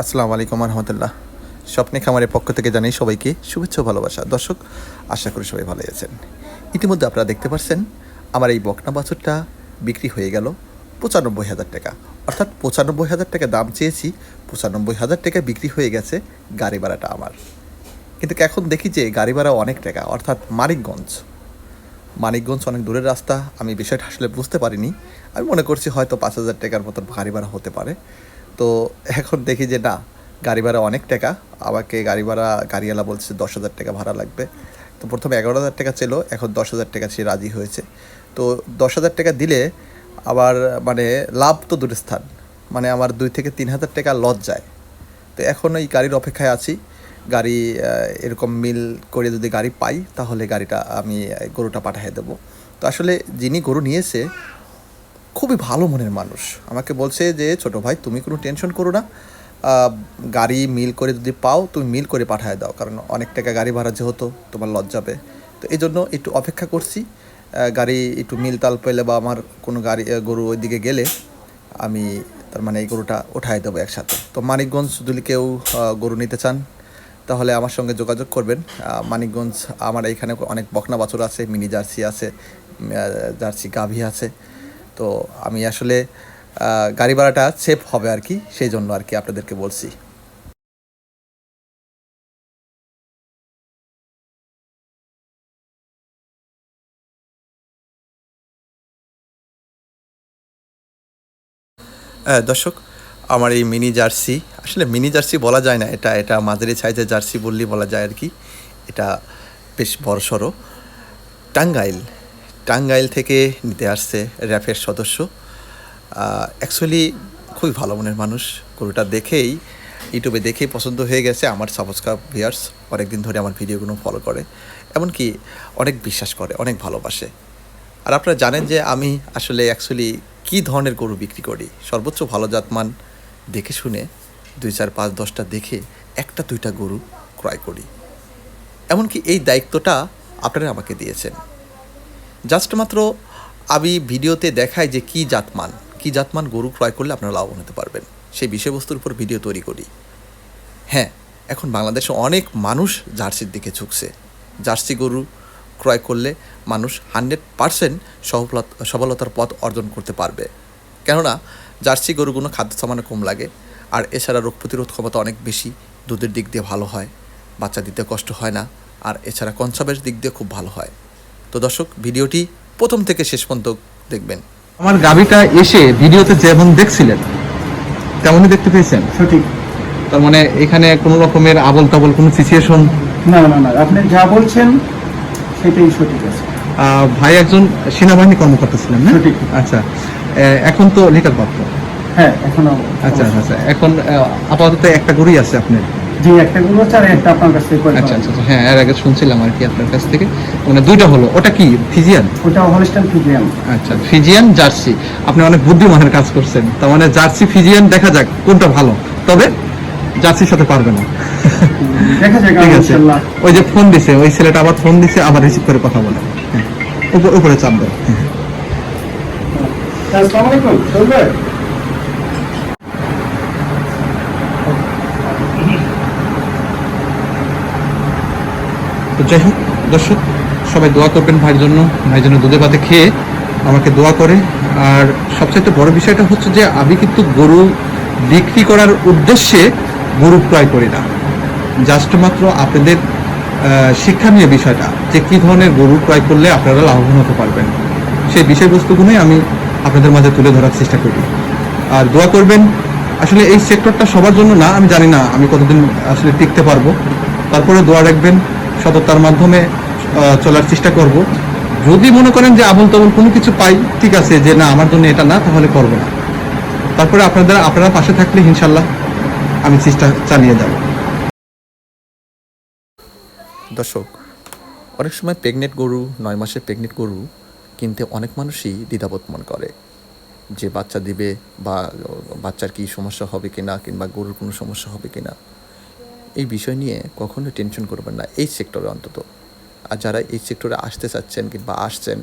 আসসালামু আলাইকুম রহমতুল্লাহ স্বপ্নে খামারের পক্ষ থেকে জানাই সবাইকে শুভেচ্ছা ভালোবাসা। দর্শক, আশা করি সবাই ভালো আছেন। ইতিমধ্যে আপনারা দেখতে পাচ্ছেন আমার এই বকনা বাছুরটা বিক্রি হয়ে গেল পঁচানব্বই হাজার টাকা। অর্থাৎ পঁচানব্বই হাজার টাকা দাম চেয়েছি, পঁচানব্বই হাজার টাকা বিক্রি হয়ে গেছে গাড়ি ভাড়াটা আমার। কিন্তু এখন দেখি যে গাড়ি ভাড়া অনেক টাকা, অর্থাৎ মানিকগঞ্জ। মানিকগঞ্জ অনেক দূরের রাস্তা, আমি বিষয়টা আসলে বুঝতে পারিনি। আমি মনে করছি হয়তো পাঁচ হাজার টাকার মতন গাড়ি ভাড়া হতে পারে। তো এখন দেখি যে না, গাড়ি ভাড়া অনেক টাকা। আমাকে গাড়ি ভাড়া, গাড়িওয়ালা বলছে দশ হাজার টাকা ভাড়া লাগবে। তো প্রথমে এগারো হাজার টাকা ছিল, এখন দশ হাজার টাকা সে রাজি হয়েছে। তো দশ হাজার টাকা দিলে আবার মানে লাভ তো দূরের স্থান। মানে আমার দুই থেকে তিন হাজার টাকা লজ যায়। তো এখন এই গাড়ির অপেক্ষায় আছি। গাড়ি এরকম মিল করে যদি গাড়ি পাই, তাহলে গাড়িটা আমি গরুটা পাঠিয়ে দেবো। তো আসলে যিনি গরু নিয়েছে খুবই ভালো মনের মানুষ। আমাকে বলছে যে, ছোট ভাই, তুমি কোনো টেনশন করো না। গাড়ি মিল করে যদি পাও, তুমি মিল করে পাঠিয়ে দাও। কারণ অনেক টাকা গাড়ি ভাড়া যেহেতু, তোমার লজ যাবে তো এই জন্য একটু অপেক্ষা করছি। গাড়ি একটু মিল তাল পেলে বা আমার কোনো গাড়ি গরু ওইদিকে গেলে আমি তার মানে এই গরুটা উঠাই দেবো একসাথে। তো মানিকগঞ্জ যদি কেউ গরু নিতে চান, তাহলে আমার সঙ্গে যোগাযোগ করবেন। মানিকগঞ্জ, আমার এইখানে অনেক বকনা বাছুর আছে, মিনি জার্সি আছে জার্সি গাভী আছে। তো আমি আসলে গাড়ি ভাড়াটা সেফ হবে আর কি, সেই জন্য আর কি আপনাদেরকে বলছি। দর্শক, আমার এই মিনি জার্সি, আসলে মিনি জার্সি বলা যায় না, এটা এটা মাঝারি সাইজের জার্সি বললেই বলা যায় আর কি, এটা বেশ বড় সড়ো টাঙ্গাইল টাঙ্গাইল থেকে নিতে আসছে র্যাফের সদস্য। অ্যাকচুয়ালি খুবই ভালো মনের মানুষ। গরুটা দেখেই, ইউটিউবে দেখেই পছন্দ হয়ে গেছে আমার সাবস্ক্রাইব ভিয়ার্স অনেক দিন ধরে আমার ভিডিওগুলো ফলো করে। এমনকি অনেক বিশ্বাস করে, অনেক ভালোবাসে। আর আপনারা জানেন যে আমি আসলে অ্যাকচুয়ালি কী ধরনের গরু বিক্রি করি? সর্বোচ্চ ভালো জাতমান দেখে শুনে দুই চার পাঁচ দশটা দেখে একটা দুইটা গরু ক্রয় করি। এমনকি এই দায়িত্বটা আপনারা আমাকে দিয়েছেন। জাস্ট মাত্র আমি ভিডিওতে দেখাই যে কী জাতমান কী জাতমান গরু ক্রয় করলে আপনারা লাভবান হতে পারবেন। সেই বিষয়বস্তুর উপর ভিডিও তৈরি করি। হ্যাঁ এখন বাংলাদেশে অনেক মানুষ জার্সির দিকে ঝুঁকছে। জার্সি গরু ক্রয় করলে মানুষ হান্ড্রেড পারসেন্ট সফলতার পথ অর্জন করতে পারবে। কেননা, জার্সি গরুগুলো খাদ্য সামান্য কম লাগে, আর এছাড়া রোগ প্রতিরোধ ক্ষমতা অনেক বেশি, দুধের দিক দিয়ে ভালো হয়, বাচ্চা দিতে কষ্ট হয় না, আর এছাড়া কনসাবের দিক দিয়ে খুব ভালো হয়। তো দর্শক ভিডিওটি প্রথম থেকে শেষ পর্যন্ত দেখবেন। আমার গাবিটা এসে ভিডিওতে যেমন দেখছিলেন তেমনই দেখতে পেয়েছেন? সঠিক। তার মানে এখানে কোনো রকমের আবল তাবল কোনো সিচুয়েশন না না না আপনি যা বলছেন সেটাই সঠিক আছে। ভাই একজন সেনাবাহিনী কর্মকর্তা ছিলেন না? সঠিক। আচ্ছা। এখন তো লিটার প্রাপ্ত হ্যাঁ এখন আচ্ছা আচ্ছা এখন আপাতত একটা গরুই আছে আপনার। জি একটা গুলো আছে আর একটা আপনার কাছ থেকে আচ্ছা আচ্ছা আচ্ছা, হ্যাঁ এর আগে শুনছিলাম আর কি আপনার কাছ থেকে। মানে দুইটা হলো। ওটা কি? ফিজিয়ান? ওটা হলিস্টান ফিজিয়াম আচ্ছা ফিজিয়ান জার্সি। আপনি অনেক বুদ্ধিমানের কাজ করছেন। তার মানে জার্সি ফিজিয়ান দেখা যাক কোনটা ভালো। তবে জার্সির সাথে পারবে না। দেখা যাক ইনশাআল্লাহ ওই যে ফোন দিছে ওই ছেলেটা আবার ফোন দিছে আবার রিসিভ করে কথা বলে। হ্যাঁ। উপরে চাপ দেয়। আসসালামু আলাইকুম। তো যাই হোক, দর্শক, সবাই দোয়া করবেন ভাইয়ের জন্য ভাইয়ের জন্য দুধে ভাতে খেয়ে আমাকে দোয়া করে। আর সবচাইতে বড় বিষয়টা হচ্ছে যে, আমি কিন্তু গরু বিক্রি করার উদ্দেশ্যে গরু ক্রয় করি না। জাস্ট মাত্র আপনাদের নিয়ে বিষয়টা যে কী ধরনের গরু ক্রয় করলে আপনারা লাভবান হতে পারবেন। সেই বিষয়বস্তুগুলোই আমি আপনাদের মাঝে তুলে ধরার চেষ্টা করি। আর দোয়া করবেন, আসলে এই সেক্টরটা সবার জন্য না, আমি জানি না আমি কতদিন আসলে টিকতে পারব। তারপরে দোয়া রাখবেন সততার মাধ্যমে চলার চেষ্টা করব। যদি মনে করেন যে আবল তাবল কোনো কিছু পাই, ঠিক আছে, যে না, আমার জন্য এটা না, তাহলে করব না। তারপরে আপনাদের আপনারা পাশে থাকলে ইনশাল্লাহ আমি চেষ্টা চালিয়ে যাব। দর্শক, অনেক সময় প্রেগনেন্ট গরু, নয় মাসের প্রেগনেন্ট গরু কিনতে অনেক মানুষই দ্বিধাবোধ মনে করে। যে বাচ্চা দিবে বা বাচ্চার কি সমস্যা হবে কিনা, কিংবা গরুর কোনো সমস্যা হবে কিনা। এই বিষয় নিয়ে কখনো টেনশন করবেন না, এই সেক্টরে অন্তত। আর যারা এই সেক্টরে আসতে চাচ্ছেন কিংবা আসছেন,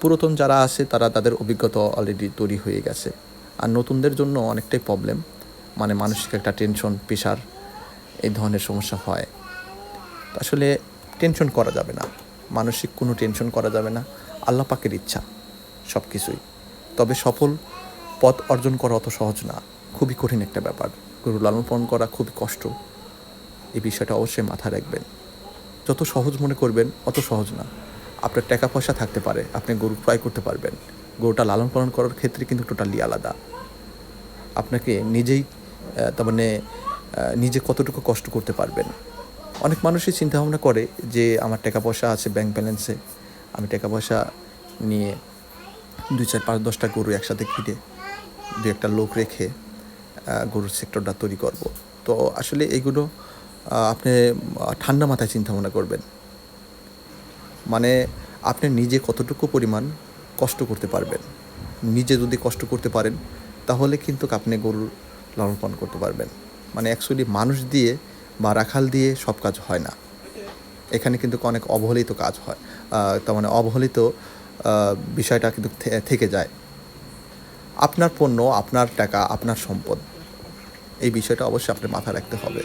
পুরাতন যারা আছে তারা তাদের অভিজ্ঞতা অলরেডি তৈরি হয়ে গেছে। আর নতুনদের জন্য অনেকটাই প্রবলেম মানে মানসিক একটা টেনশন প্রেশার এই ধরনের সমস্যা হয়। আসলে টেনশন করা যাবে না, মানসিক কোনো টেনশন করা যাবে না, আল্লাহ পাকের ইচ্ছা সব কিছুই তবে সফল পথ অর্জন করা অত সহজ না, খুবই কঠিন একটা ব্যাপার। গরু লালন পালন করা খুবই কষ্ট। এই বিষয়টা অবশ্যই মাথায় রাখবেন। যত সহজ মনে করবেন, অত সহজ না। আপনার টাকা পয়সা থাকতে পারে, আপনি গরু ক্রয় করতে পারবেন। গরুটা লালন পালন করার ক্ষেত্রে কিন্তু টোটালি আলাদা। আপনাকে নিজেই তার মানে নিজে কতটুকু কষ্ট করতে পারবেন। অনেক মানুষই চিন্তা ভাবনা করে যে, আমার টাকা পয়সা আছে ব্যাংক ব্যালেন্সে আমি টাকা পয়সা নিয়ে দুই, চার, পাঁচ, দশটা গরু একসাথে কিনে দু একটা লোক রেখে গরুর সেক্টরটা তৈরি করব। তো আসলে এগুলো আপনি ঠান্ডা মাথায় চিন্তা ভাবনা করবেন। মানে আপনি নিজে কতটুকু পরিমাণ কষ্ট করতে পারবেন। নিজে যদি কষ্ট করতে পারেন, তাহলে কিন্তু আপনি গরুর লালন পালন করতে পারবেন। মানে অ্যাকচুয়ালি মানুষ দিয়ে বা রাখাল দিয়ে সব কাজ হয় না। এখানে কিন্তু অনেক অবহেলিত কাজ হয়। তার মানে অবহেলিত বিষয়টা কিন্তু থেকে যায়। আপনার পণ্য, আপনার টাকা, আপনার সম্পদ এই বিষয়টা অবশ্যই আপনার মাথায় রাখতে হবে।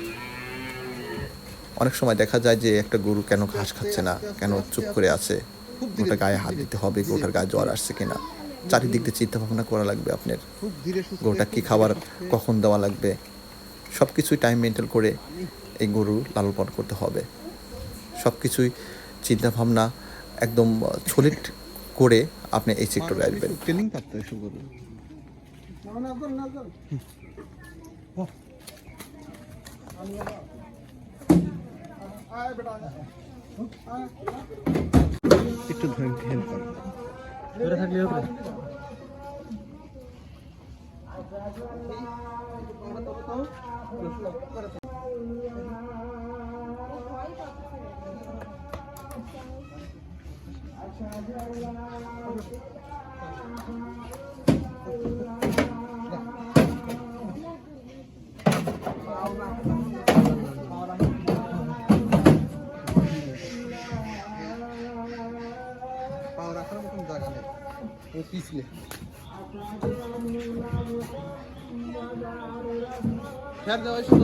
অনেক সময় দেখা যায় যে একটা গরু কেন ঘাস খাচ্ছে না কেন চুপ করে আছে গোটা গায়ে হাত দিতে হবে গোটার গায়ে জ্বর আসছে কিনা। চারিদিক দিয়ে চিন্তা ভাবনা করা লাগবে আপনার। গরুটা কী খাবার কখন দেওয়া লাগবে? সব কিছুই টাইম মেনটেন করে এই গরু লালন পালন করতে হবে। সব কিছুই চিন্তা ভাবনা একদম সলিড করে আপনি এই সেক্টরে আসবেন। ট্রেনিং একটু ধরে হেল্প করো। পাও ও পিছলে ফের দেওয়া ছিল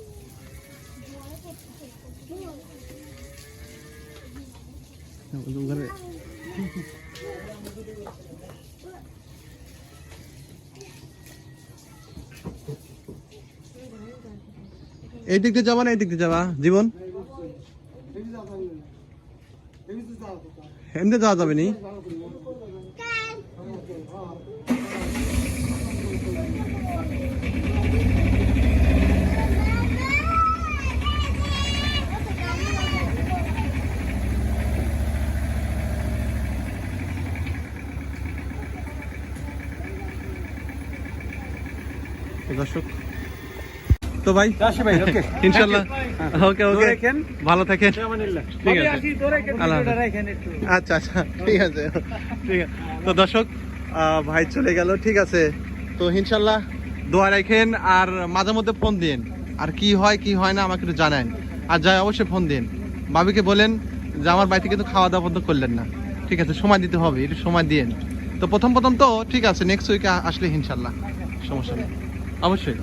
যেতে এই দিক যাবা না এই দিক যাবা? জীবন? এমনি যাওয়া যাবে নি? দর্শক। তো ভাই ভাই ওকে। ইনশাল্লাহ। ওকে ওকে। রাখেন। ভালো থাকেন। ঠিক আছে। আচ্ছা আচ্ছা। ঠিক আছে। ঠিক আছে। তো দর্শক ভাই চলে গেল। ঠিক আছে। তো ইনশাল্লাহ দোয়া রাখেন আর মাঝে মধ্যে ফোন দিন। আর কি হয় কি হয় না আমাকে একটু জানান। আর যাই অবশ্যই ফোন দিন। বাবিকে বলেন যে আমার বাড়িতে কিন্তু খাওয়া দাওয়া বন্ধ করলেন না। ঠিক আছে সময় দিতে হবে একটু সময় দিন তো প্রথম প্রথম তো ঠিক আছে নেক্সট উইকে আসলে ইনশাল্লাহ। সমস্যা নেই। অবশ্যই।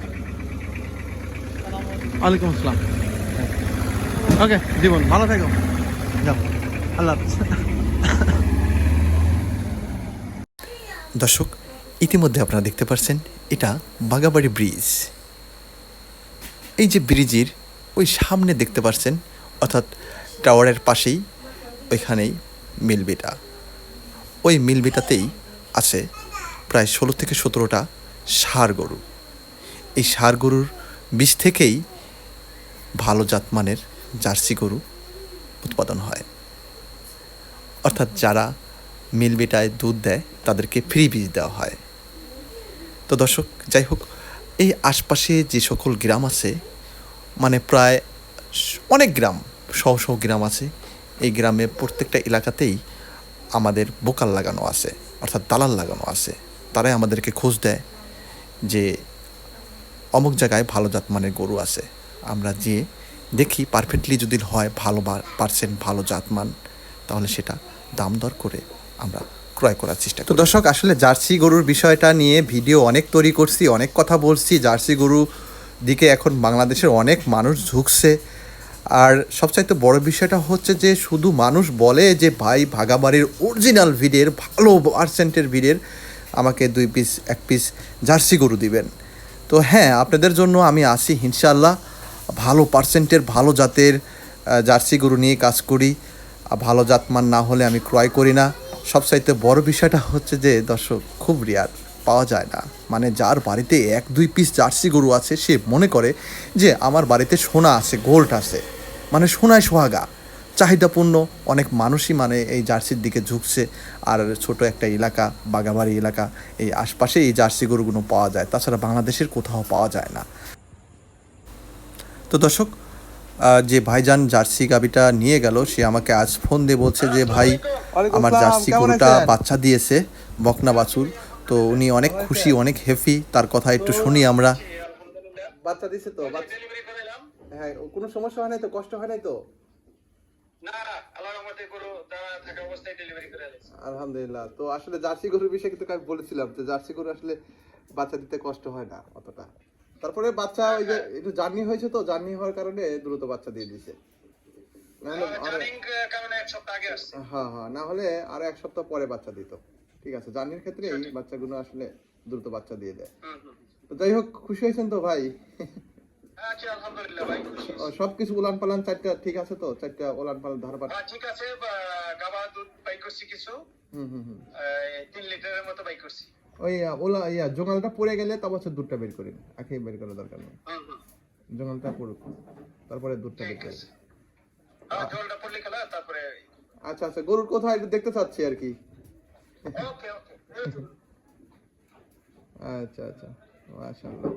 ওয়ালাইকুম আসসালাম। ওকে, জীবন, ভালো যাও। আল্লাহ দর্শক, ইতিমধ্যে আপনারা দেখতে পাচ্ছেন এটা বাগাবাড়ি ব্রিজ। এই যে ব্রিজের ওই সামনে দেখতে পাচ্ছেন অর্থাৎ টাওয়ারের পাশেই ওইখানেই মিলবিটা। ওই মিলবিটাতেই আছে প্রায় ষোলো থেকে সতেরোটা ষাঁড় গরু। এই ষাঁড় গরুর বীজ থেকেই ভালো জাতমানের জার্সি গরু উৎপাদন হয়। অর্থাৎ যারা মিলবিটায় দুধ দেয়, তাদেরকে ফ্রি বীজ দেওয়া হয়। তো দর্শক, যাই হোক, এই আশপাশে যে সকল গ্রাম আছে মানে প্রায় অনেক গ্রাম, শহ শহ গ্রাম আছে, এই গ্রামে প্রত্যেকটা এলাকাতেই আমাদের বোকাল লাগানো আছে, অর্থাৎ দালাল লাগানো আছে। তারাই আমাদেরকে খোঁজ দেয় যে অমুক জায়গায় ভালো জাত মানের গরু আছে। আমরা যে দেখি পারফেক্টলি যদি হয় ভালো পার্সেন্ট ভালো জাত মান তাহলে সেটা দাম দর করে আমরা ক্রয় করার চেষ্টা তো দর্শক, আসলে জার্সি গরুর বিষয়টা নিয়ে ভিডিও অনেক তৈরি করছি, অনেক কথা বলছি। জার্সি গরু দিকে এখন বাংলাদেশের অনেক মানুষ ঝুঁকছে। আর সবচাইতে বড় বিষয়টা হচ্ছে যে শুধু মানুষ বলে যে, ভাই ভাগাবাড়ির অরিজিনাল ভিডের, ভালো পার্সেন্টের ভিডের আমাকে দুই পিস এক পিস জার্সি গরু দিবেন। তো হ্যাঁ আপনাদের জন্য আমি আসি ইনশাল্লাহ ভালো পার্সেন্টের ভালো জাতের জার্সি গরু নিয়ে কাজ করি। ভালো জাতমান না হলে আমি ক্রয় করি না। সবচাইতে বড় বিষয়টা হচ্ছে যে, দর্শক, খুব রেয়ার পাওয়া যায় না। মানে যার বাড়িতে এক, দুই পিস জার্সি গরু আছে, সে মনে করে যে, আমার বাড়িতে সোনা আছে গোল্ড আছে। মানে সোনায় সোহাগা। চাহিদাপূর্ণ অনেক মানুষই মানে এই জার্সির দিকে ঝুঁকছে। আর ছোট একটা এলাকা বাগাবাড়ি এলাকা এই আশপাশে এই জার্সি গরুগুলো পাওয়া যায়। তাছাড়া বাংলাদেশের কোথাও পাওয়া যায় না। তো দর্শক যে ভাইজান জার্সি গাবিটা নিয়ে গেল সে আমাকে আজ ফোন দিয়ে বলছে যে ভাই আমার জার্সি গরুটা বাচ্চা দিয়েছে বকনা বাছুর। তো উনি অনেক খুশি অনেক হ্যাপি তার কথা একটু শুনি আমরা। বাচ্চা দিছে তো হ্যাঁ কোনো সমস্যা হয় নাই তো? কষ্ট হয় নাই তো? আলহামদুলিল্লাহ। তো আসলে জার্সি গরুর বিষয়ে কিন্তু আমি বলেছিলাম যে জার্সি গরু আসলে বাচ্চা দিতে কষ্ট হয় না অতটা। তারপরে বাচ্চা ওই যে একটু জার্নি হয়েছে তো জার্নি হওয়ার কারণে দ্রুত বাচ্চা দিয়ে দিছে হ্যাঁ হ্যাঁ না হলে আরও এক সপ্তাহ পরে বাচ্চা দিত। ঠিক আছে জার্নির ক্ষেত্রে এই বাচ্চাগুলো আসলে দ্রুত বাচ্চা দিয়ে দেয়। তো যাই হোক খুশি হয়েছেন তো ভাই? সবকিছু উলান পালান চারটা ঠিক আছে তো? চারটা উলান পালান ধারবার হ্যাঁ, ঠিক আছে বা, গাভা দুধ বাই করছি কিছু। হুম হুম হুম। তিন লিটারের মতো বাই করছি। ওই ওলা ইয়া জোগালটা পড়ে গেলে তারপর দুধটা বের করেন আখে বের করার দরকার নেই। হুম। পড়ুক। তারপরে দুধটা বের করেন হ্যাঁ জলটা পড়লে খেলা তারপরে আচ্ছা আচ্ছা গরুর কোথায় একটু দেখতে চাচ্ছি আর কি। ওকে ওকে। আচ্ছা আচ্ছা। মাশাআল্লাহ।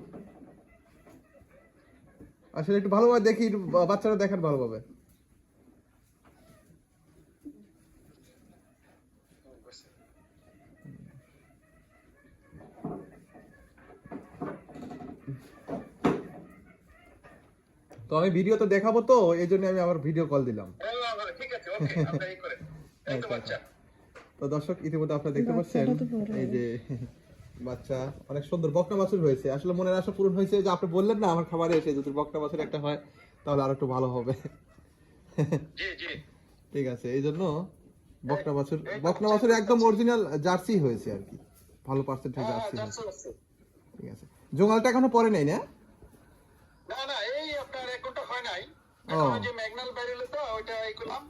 আসলে একটু ভালোভাবে দেখি বাচ্চারা দেখেন ভালোভাবে। তো আমি ভিডিও তো দেখাবো তো এই জন্য আমি আবার ভিডিও কল দিলাম। ঠিক আছে ওকে আমরা এই করে এই তো আচ্ছা, তো দর্শক ইতিমধ্যে আপনারা দেখতে পাচ্ছেন এই যে বাচ্চা অনেক সুন্দর বকনা বাছুর হয়েছে। আসলে মনের আশা পূরণ হয়েছে যে আপনি বললেন না আমার খাবারে এসে যদি বকনা বাছুর একটা হয় তাহলে আরও একটু ভালো হবে। ঠিক আছে এই জন্য বকনা বাছুর বকনা বাছুর একদম অরিজিনাল জার্সি হয়েছে আর কি। ভালো পার্সেন্টের হ্যাঁ জার্সি। ঠিক আছে। এখনও পরে নাই না? না না এই আপনার এক ঘণ্টা হয় নাই। এখন যে ম্যাগনাল বাইরে তো ওইটা এই করলাম।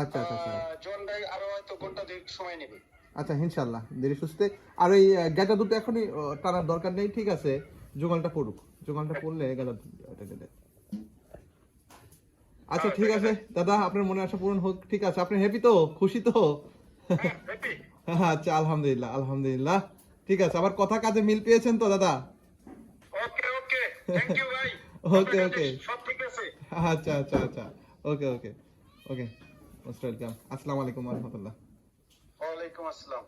আচ্ছা আচ্ছা আচ্ছা। জন ভাই আরও হয়তো ঘণ্টা দুই সময় নেবে। আচ্ছা ইনশাল্লাহ দেরি সুস্থে। আর ওই গেটা দুটো এখনই টানার দরকার নেই ঠিক আছে? জোগালটা পড়ুক। জোগালটা পড়লে গেল আচ্ছা ঠিক আছে দাদা আপনার মনে আশা পূরণ হোক ঠিক আছে। আপনি হ্যাপি তো? খুশি তো? আচ্ছা আলহামদুলিল্লাহ আলহামদুলিল্লাহ। ঠিক আছে আবার কথা কাজে মিল পেয়েছেন তো দাদা? ওকে ওকে। আচ্ছা আচ্ছা আচ্ছা। ওকে ওকে। ওকে আসসালামু আলাইকুম রহমতুল্লাহ। ওয়ালাইকুম আসসালাম।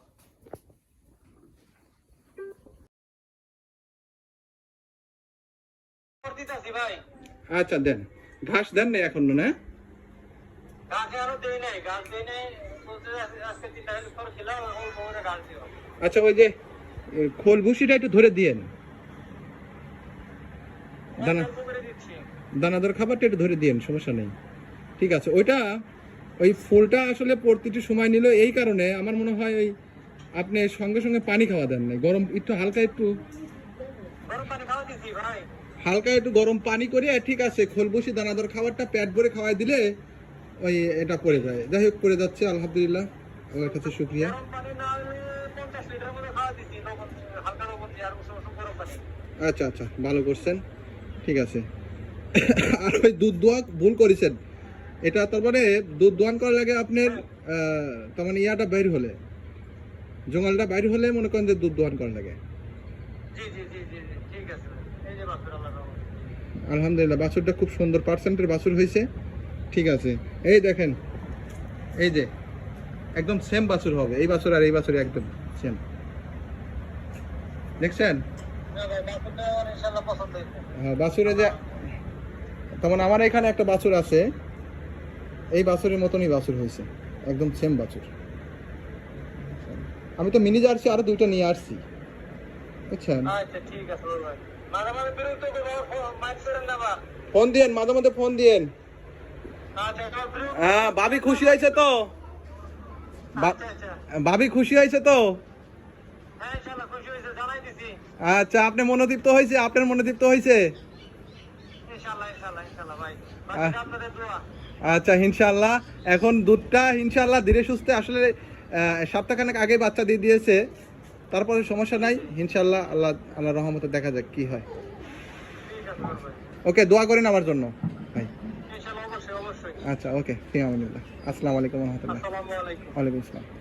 আচ্ছা দেন। ঘাস দেন না এখন না আচ্ছা ওই যে খোল ভুসিটা একটু ধরে দিয়েন দানা দানাদার খাবারটা একটু ধরে দিয়েন সমস্যা নেই। ঠিক আছে ওইটা ওই ফুলটা আসলে পড়তে একটু সময় নিল। এই কারণে আমার মনে হয় ওই আপনি সঙ্গে সঙ্গে পানি খাওয়া দেন নাই। গরম একটু হালকা একটু হালকা একটু গরম পানি করে ঠিক আছে খোলবসি দানাদার খাবারটা পেট ভরে খাওয়াই দিলে ওই এটা পড়ে যায়। যাই হোক পড়ে যাচ্ছে আলহামদুলিল্লাহ। ওর কাছে শুক্রিয়া। আচ্ছা আচ্ছা ভালো করছেন। ঠিক আছে। আর ওই দুধ দোয়া ভুল করেছেন। এটা তার মানে দুধ দোয়ান করার লাগে আপনার তার মানে ইয়াটা বাইর হলে জঙ্গলটা বাইর হলে মনে করেন যে দুধ দোয়ান করার লাগে। আলহামদুলিল্লাহ বাছুরটা খুব সুন্দর পার্সেন্টের বাছুর হয়েছে। ঠিক আছে এই দেখেন এই যে একদম সেম বাছুর হবে এই বাছুর আর এই বাছুর একদম সেম দেখছেন? হ্যাঁ, বাছুরে যে তেমন আমার এখানে একটা বাছুর আছে এই বাছুরের মতনই বাছুর হয়েছে। একদম সেম বাছুর। আমি তো মিনি জার্সি আরও দুইটা নিয়ে আসছি। বুঝছেন? মাঝে মাঝে ফোন দিয়েন মাঝে মধ্যে ফোন দিয়েন। আচ্ছা হ্যাঁ ভাবি খুশি হয়েছে তো। আচ্ছা আচ্ছা। ভাবি খুশি হয়েছে তো? হ্যাঁ আচ্ছা আপনি মনোদীপ্ত হয়েছে? আপনার মনোদীপ্ত হয়েছে ইনশাল্লাহ ইনশাল্লাহ ইনশাল্লাহ ভাই আহ। বাকি আপনাদের দোয়া আচ্ছা ইনশাল্লাহ এখন দুধটা ইনশাল্লাহ ধীরে সুস্থে আসলে সপ্তাহখানেক আগে বাচ্চা দিয়ে দিয়েছে। তারপরে সমস্যা নাই। ইনশাল্লাহ আল্লাহ আল্লাহ রহমতে দেখা যাক কি হয়। ঠিক ওকে দোয়া করেন আমার জন্য ভাই। আচ্ছা ওকে ফিয়ামিল্লাহ আসসালামু আলাইকুম রহমতুল্লাহ। ওয়ালাইকুম আসসালাম।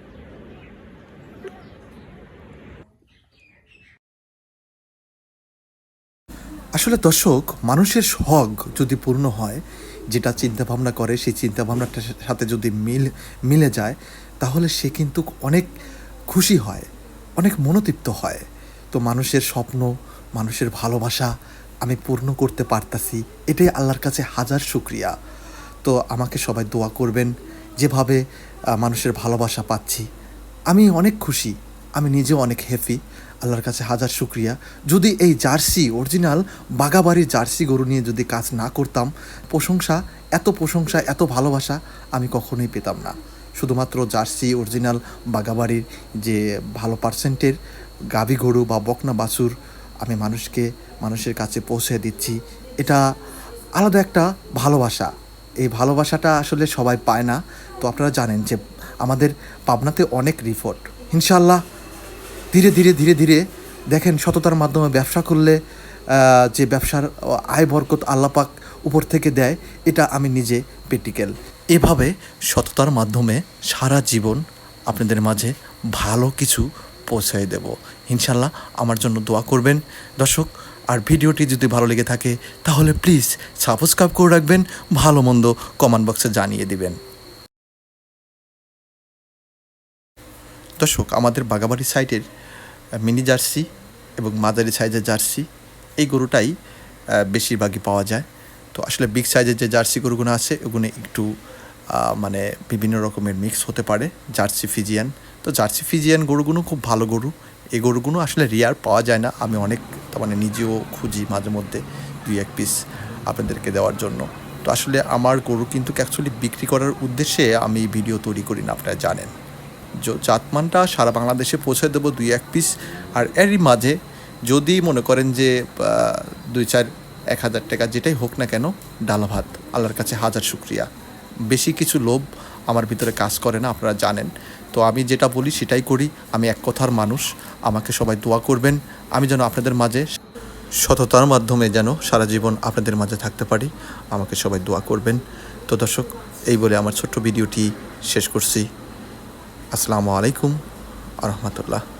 আসলে দর্শক, মানুষের শখ যদি পূর্ণ হয়, যেটা চিন্তা ভাবনা করে, সেই চিন্তা ভাবনাটার সাথে যদি মিল, মিলে যায়, তাহলে সে কিন্তু অনেক খুশি হয়, অনেক মনোতৃপ্ত হয়। তো মানুষের স্বপ্ন, মানুষের ভালোবাসা আমি পূর্ণ করতে পারতাছি, এটাই আল্লাহর কাছে হাজার শুক্রিয়া। তো আমাকে সবাই দোয়া করবেন, যেভাবে মানুষের ভালোবাসা পাচ্ছি। আমি অনেক খুশি, আমি নিজেও অনেক হ্যাপি আল্লাহর কাছে হাজার শুক্রিয়া। যদি এই জার্সি, অরিজিনাল বাগাবাড়ির জার্সি গরু নিয়ে যদি কাজ না করতাম, প্রশংসা, এত প্রশংসা, এত ভালোবাসা আমি কখনোই পেতাম না। শুধুমাত্র জার্সি, অরিজিনাল বাগাবাড়ির যে ভালো পার্সেন্টের গাভী গরু বা বকনা বাছুর আমি মানুষকে, মানুষের কাছে পৌঁছে দিচ্ছি, এটা আলাদা একটা ভালোবাসা। এই ভালোবাসাটা আসলে সবাই পায় না। তো আপনারা জানেন যে আমাদের পাবনাতে অনেক রিপোর্ট ইনশাল্লাহ ধীরে ধীরে ধীরে ধীরে দেখেন সততার মাধ্যমে ব্যবসা করলে যে ব্যবসার আয় বরকত আল্লাপাক উপর থেকে দেয়, এটা আমি নিজে প্র্যাকটিক্যাল এভাবে সততার মাধ্যমে সারা জীবন আপনাদের মাঝে ভালো কিছু পৌঁছায় দেব। ইনশাল্লাহ আমার জন্য দোয়া করবেন। দর্শক, আর ভিডিওটি যদি ভালো লেগে থাকে, তাহলে প্লিজ সাবস্ক্রাইব করে রাখবেন, ভালো মন্দ কমেন্ট বক্সে জানিয়ে দিবেন। দর্শক আমাদের বাগাবাড়ি সাইডের মিনি জার্সি এবং মাঝারি সাইজের জার্সি এই গরুটাই বেশিরভাগই পাওয়া যায়। তো আসলে বিগ সাইজের যে জার্সি গরুগুলো আছে ওগুলো একটু মানে বিভিন্ন রকমের মিক্স হতে পারে। জার্সি ফিজিয়ান তো জার্সি ফিজিয়ান গরুগুলো খুব ভালো গরু। এই গরুগুলো আসলে রিয়ার পাওয়া যায় না। আমি অনেক মানে নিজেও খুঁজি মাঝে মধ্যে দুই এক পিস আপনাদেরকে দেওয়ার জন্য। তো আসলে আমার গরু কিন্তু অ্যাকচুয়ালি বিক্রি করার উদ্দেশ্যে আমি ভিডিও তৈরি করি না, আপনারা জানেন। জাতমানটা সারা বাংলাদেশে পৌঁছে দেবো দুই এক পিস আর এরই মাঝে যদি মনে করেন যে দুই চার এক হাজার টাকা যেটাই হোক না কেন, ডাল ভাত, আল্লাহর কাছে হাজার শুক্রিয়া। বেশি কিছু লোভ আমার ভিতরে কাজ করে না, আপনারা জানেন। তো আমি যেটা বলি সেটাই করি, আমি এক কথার মানুষ, আমাকে সবাই দোয়া করবেন। আমি যেন আপনাদের মাঝে সততার মাধ্যমে যেন সারা জীবন আপনাদের মাঝে থাকতে পারি, আমাকে সবাই দোয়া করবেন। তো দর্শক, এই বলে আমার ছোট্ট ভিডিওটি শেষ করছি। আসসালামু আলাইকুম আ